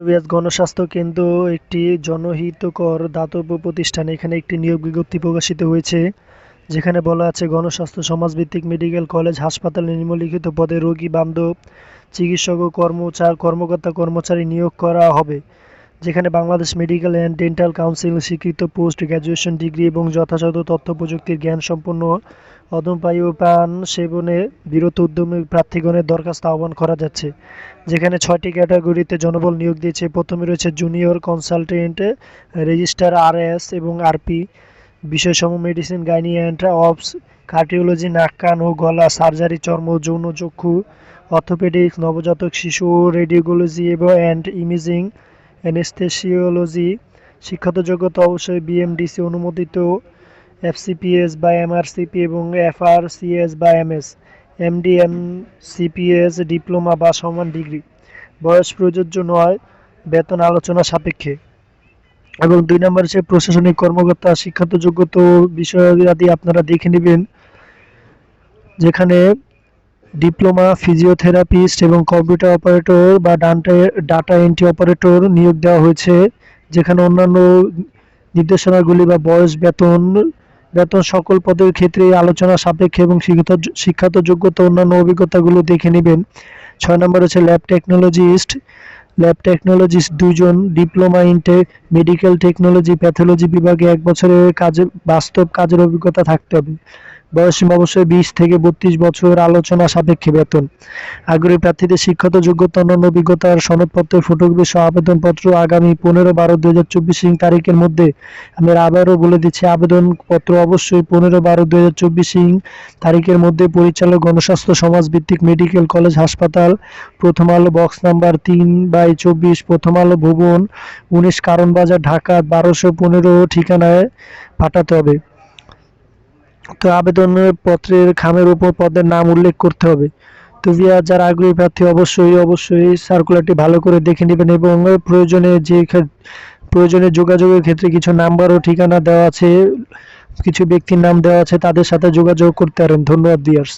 রিয়াজ গণস্বাস্থ্য কেন্দ্র একটি জনহিতকর দাতব্য প্রতিষ্ঠান। এখানে একটি নিয়োগ বিজ্ঞপ্তি প্রকাশিত হয়েছে, যেখানে বলা আছে, গণস্বাস্থ্য সমাজভিত্তিক মেডিকেল কলেজ, হাসপাতালে, নিম্নলিখিত পদে রোগী, বান্ধব, চিকিৎসক ও কর্মচার কর্মকর্তা কর্মচারী নিয়োগ করা হবে। যেখানে Bangladesh medical and dental council স্বীকৃত পোস্ট গ্র্যাজুয়েশন ডিগ্রি এবং যথাযথ তথ্য প্রযুক্তির জ্ঞান সম্পন্ন অধমপায়ু পান সেবনে বিরত উদ্যমী প্রার্থীগণের দরখাস্ত আহ্বান করা যাচ্ছে, যেখানে ছয়টি ক্যাটাগরিতে জনবল নিয়োগ দিয়েছে। প্রথমে রয়েছে junior consultant registrar R S এবং আরপি, বিষয়সমূহ medicine gynae and obs cardiology নাক কান ও গলা, সার্জারি, চর্ম, যৌন চক্ষু, অর্থোপেডিক্স, নবজাতক শিশু রেডিওলজি এবং, অ্যান্ড ইমেজিং অ্যানেস্থেসিওলজি শিক্ষাগত যোগ্যতা অবশ্যই বিএমডিসি অনুমোদিত, এফসিপিএস বা এমআরসিপি এবং এফআরসিএস বা এমএস, এমডি, এমসিপিএস, ডিপ্লোমা বা সমান ডিগ্রি। বয়স প্রযোজ্য নয়, বেতন আলোচনা সাপেক্ষে। এবং দুই নম্বর হচ্ছে প্রশাসনিক কর্মকর্তা শিক্ষাগত যোগ্যতা বিষয়াদি আপনারা দেখে নেবেন, যেখানে ডিপ্লোমা, ফিজিওথেরাপিস্ট এবং কম্পিউটার অপারেটর বা ডাটা এন্ট্রি অপারেটর নিয়োগ দেওয়া হয়েছে, যেখানে অন্যান্য নির্দেশনাগুলি বা বয়স, বেতন বেতন সকল পদের ক্ষেত্রে আলোচনা সাপেক্ষে এবং শিক্ষিত, শিক্ষাত যোগ্যতা অন্যান্য অভিজ্ঞতাগুলো দেখে নেবেন। ছয় নম্বর হচ্ছে ল্যাব টেকনোলজিস্ট। ল্যাব টেকনোলজিস্ট দুজন diploma in medical technology, pathology বিভাগে এক বছরের কাজে, বাস্তব কাজের অভিজ্ঞতা থাকতে হবে। বয়সসীমা অবশ্যই বিশ থেকে বত্রিশ বছর আলোচনা সাপেক্ষে বেতন। আগ্রহী প্রার্থীদের শিক্ষাগত যোগ্যতা, অন্যান্য অভিজ্ঞতার সনদপত্রের ফটোকপি সহ আবেদনপত্র আগামী পনেরো বারো দুই হাজার চব্বিশ তারিখের মধ্যে আমি আবারও বলে দিচ্ছি, আবেদনপত্র অবশ্যই পনেরো বারো দুই হাজার চব্বিশ তারিখের মধ্যে পরিচালক, গণস্বাস্থ্য সমাজ ভিত্তিক মেডিকেল কলেজ, হাসপাতাল, প্রথম আলো বক্স নাম্বার তিন বাই চব্বিশ, প্রথম আলো ভবন, উনিশ কারণ বাজার ঢাকা, বারোশো পনেরো ঠিকানায় পাঠাতে হবে। তো আবেদন পত্রের খামের উপর পদের নাম উল্লেখ করতে হবে। তো ভিয়া যারা আগ্রহী প্রার্থী, অবশ্যই অবশ্যই সার্কুলারটি ভালো করে দেখে নেবেন এবং প্রয়োজনে যে প্রয়োজনে যোগাযোগের ক্ষেত্রে কিছু নাম্বার ও ঠিকানা দেওয়া আছে, কিছু ব্যক্তির নাম দেওয়া আছে, তাদের সাথে যোগাযোগ করতে পারেন। ধন্যবাদ ভিয়ার্স